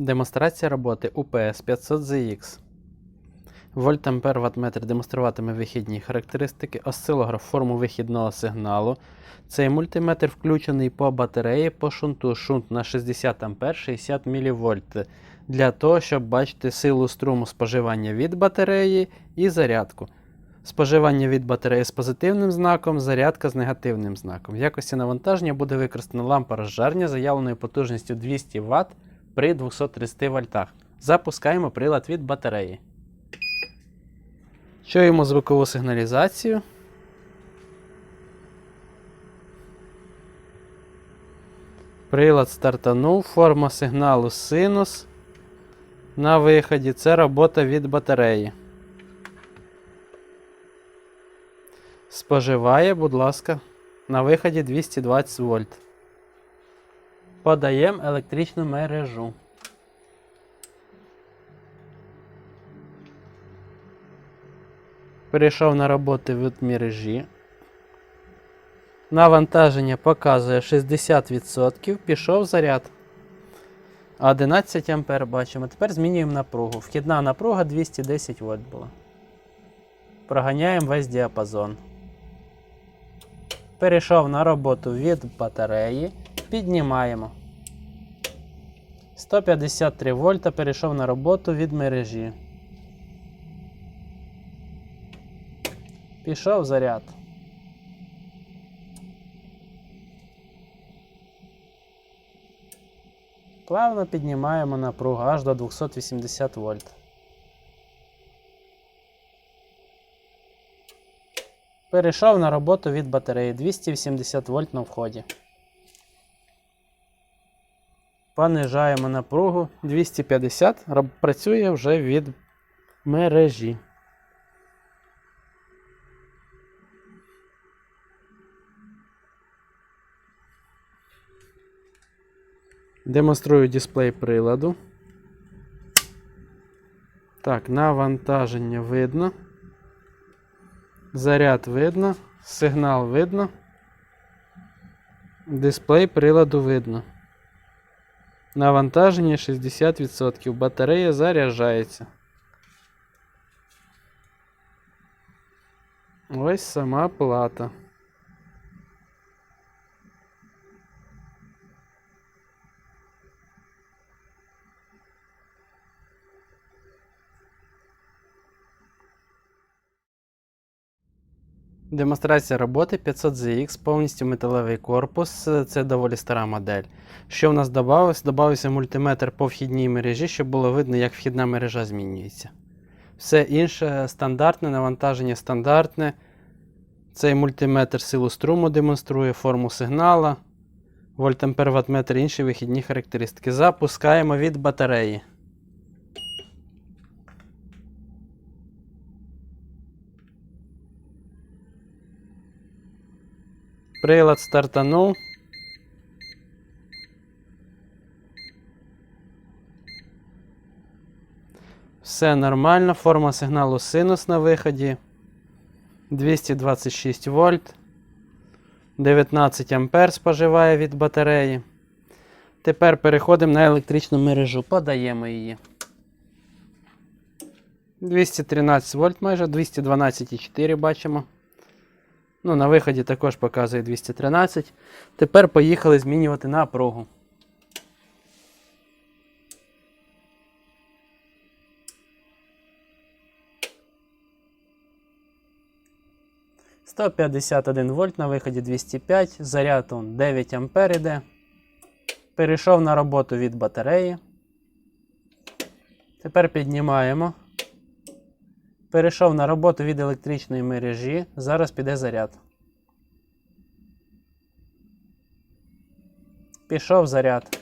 Демонстрація роботи UPS 500ZX. Вольт ампер ваттметр демонструватиме вихідні характеристики, осцилограф форму вихідного сигналу. Цей мультиметр включений по батареї по шунту. Шунт на 60 ампер 60 мВ. Для того, щоб бачити силу струму споживання від батареї і зарядку. Споживання від батареї з позитивним знаком, зарядка з негативним знаком. В якості навантаження буде використана лампа розжарення заявленою потужністю 200 Вт при 230 вольтах. Запускаємо прилад від батареї. Чуємо звукову сигналізацію. Прилад стартанув, форма сигналу синус. На виході це робота від батареї. Споживає, будь ласка, на виході 220 вольт. Подаємо електричну мережу. Перейшов на роботи від мережі. Навантаження показує 60%. Пішов заряд. 11 ампер бачимо. Тепер змінюємо напругу. Вхідна напруга 210 вольт була. Проганяємо весь діапазон. Перейшов на роботу від батареї. Піднімаємо. 153 вольта перейшов на роботу від мережі. Пішов заряд. Плавно піднімаємо напругу аж до 280 вольт. Перейшов на роботу від батареї 280 вольт на вході. Понижаємо напругу 250, працює вже від мережі. Демонструю дисплей приладу. Так, навантаження видно. Заряд видно, сигнал видно. Дисплей приладу видно. Навантаження 60%. Батарея заряджається. Ось сама плата. Демонстрація роботи 500ZX, повністю металевий корпус. Це доволі стара модель. Що в нас додавалось? Додався мультиметр по вхідній мережі, щоб було видно, як вхідна мережа змінюється. Все інше стандартне, навантаження стандартне. Цей мультиметр силу струму демонструє форму сигнала. Вольтампер ваттметр інші вихідні характеристики. Запускаємо від батареї. Прилад стартанув. Все нормально. Форма сигналу синус на виході. 226 вольт. 19 ампер споживає від батареї. Тепер переходимо на електричну мережу. Подаємо її. 213 вольт майже, 212,4 бачимо. Ну, на виході також показує 213. Тепер поїхали змінювати напругу. Сто п'ятдесят вольт на виході 205, заряд он 9 ампер іде. Перейшов на роботу від батареї. Тепер піднімаємо. Перейшов на роботу від електричної мережі. Зараз піде заряд. Пішов заряд.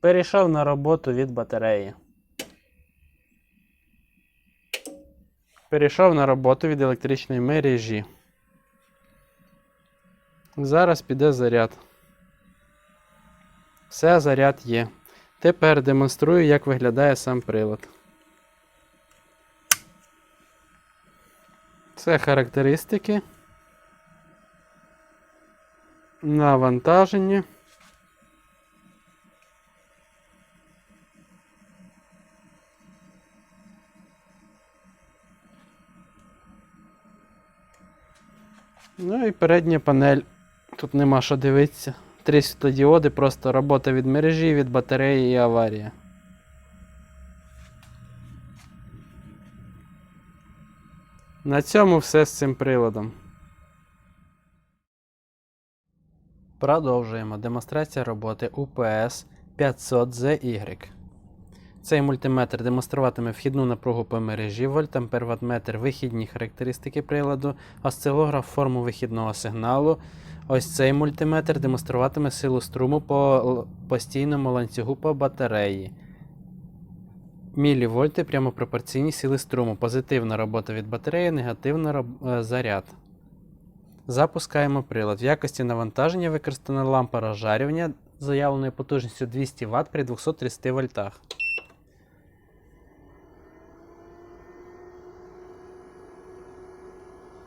Перейшов на роботу від батареї. Перейшов на роботу від електричної мережі. Зараз піде заряд. Все, заряд є. Тепер демонструю, як виглядає сам прилад. Це характеристики. Навантаження. Ну і передня панель. Тут нема що дивитися. Три світлодіоди, просто робота від мережі, від батареї і аварія. На цьому все з цим приладом. Продовжуємо. Демонстрація роботи UPS 500ZY. Цей мультиметр демонструватиме вхідну напругу по мережі, вольтампер, ваттметр, вихідні характеристики приладу, осцилограф форму вихідного сигналу. Ось цей мультиметр демонструватиме силу струму по постійному ланцюгу по батареї. Мілівольти прямо пропорційні сили струму. Позитивна робота від батареї, негативна роб- е, заряд. Запускаємо прилад. В якості навантаження використана лампа розжарювання заявленою потужністю 200 Вт при 230 вольтах.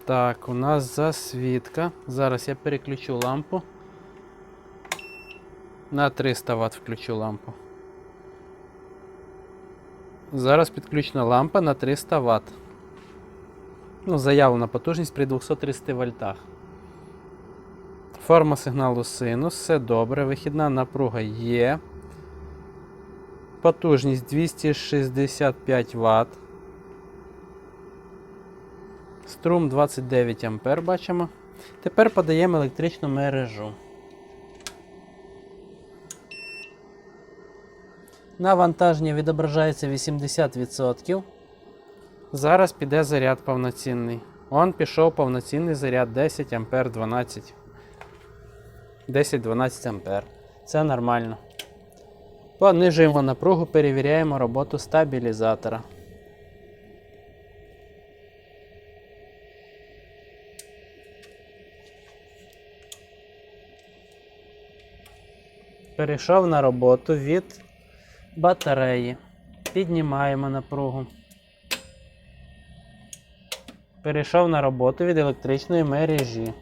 Так, у нас засвітка. Зараз я переключу лампу. На 300 Вт включу лампу. Зараз підключена лампа на 300 Вт. Ну, заявлена потужність при 230 вольтах. Форма сигналу синус, все добре. Вихідна напруга є. Потужність 265 Вт. Струм 29 А бачимо. Тепер подаємо електричну мережу. Навантаження відображається 80%. Зараз піде заряд повноцінний. Он пішов повноцінний заряд 10 ампер 12. 10-12 ампер. Це нормально. Понижуємо напругу, перевіряємо роботу стабілізатора. Перейшов на роботу від батареї. Піднімаємо напругу. Перейшов на роботу від електричної мережі.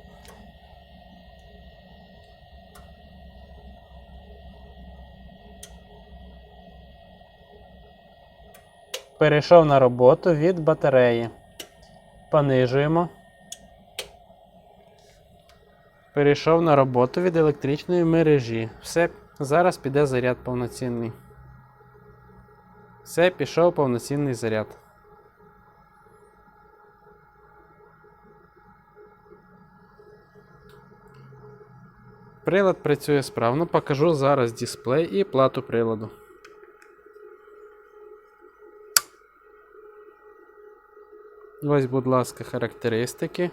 Перейшов на роботу від батареї. Понижуємо. Перейшов на роботу від електричної мережі. Все, зараз піде заряд повноцінний. Все, пішов повноцінний заряд. Прилад працює справно. Покажу зараз дисплей і плату приладу. Ось, будь ласка, характеристики.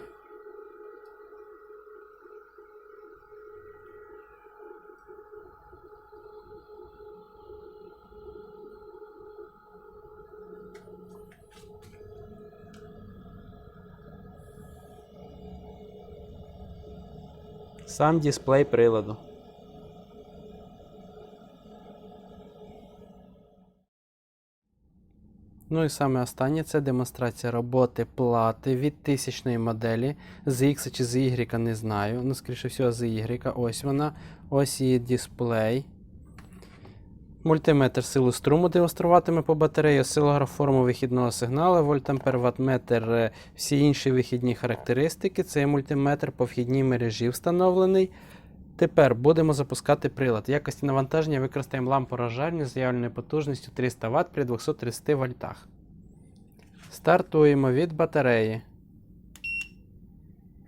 Сам дисплей приладу. Ну і саме останнє це демонстрація роботи плати від тисячної моделі. з X чи з Y не знаю. Ну, скоріше всього, з Y. Ось вона. Ось її дисплей. Мультиметр силу струму демонструватиме по батареї, осцилограф форму вихідного сигналу, вольтампер, ваттметр, е, всі інші вихідні характеристики. Цей мультиметр по вхідній мережі встановлений. Тепер будемо запускати прилад. В якості навантаження використаємо лампу розжарення з заявленою потужністю 300 Вт при 230 вольтах. Стартуємо від батареї.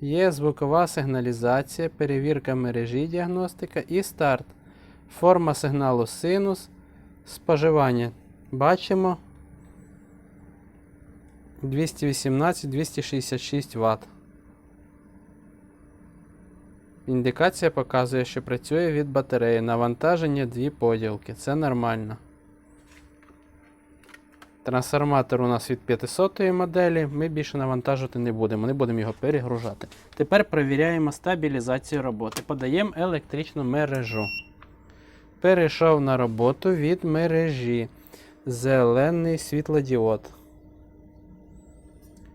Є звукова сигналізація, перевірка мережі діагностика і старт. Форма сигналу синус. Споживання. Бачимо 218-266 Вт. Індикація показує, що працює від батареї. Навантаження 2 поділки. Це нормально. Трансформатор у нас від 500 моделі. Ми більше навантажувати не будемо. Не будемо його перегружати. Тепер перевіряємо стабілізацію роботи. Подаємо електричну мережу. Перейшов на роботу від мережі. Зелений світлодіод.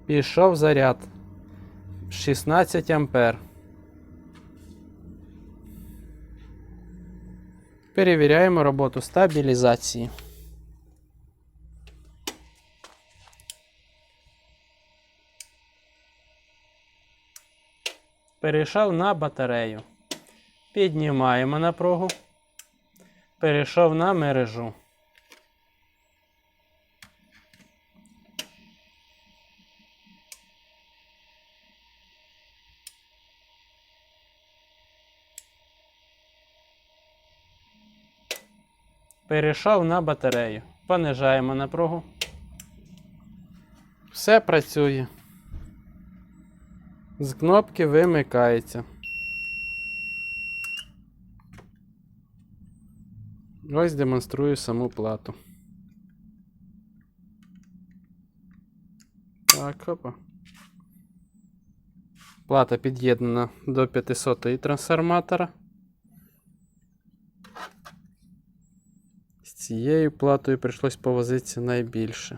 Пішов заряд 16 ампер. Перевіряємо роботу стабілізації. Перейшов на батарею. Піднімаємо напругу. Перейшов на мережу. Перейшов на батарею. Понижаємо напругу. Все працює. З кнопки вимикається. Ось демонструю саму плату. Так, опа. Плата під'єднана до 500 трансформатора. З цією платою прийшлось повозитися найбільше.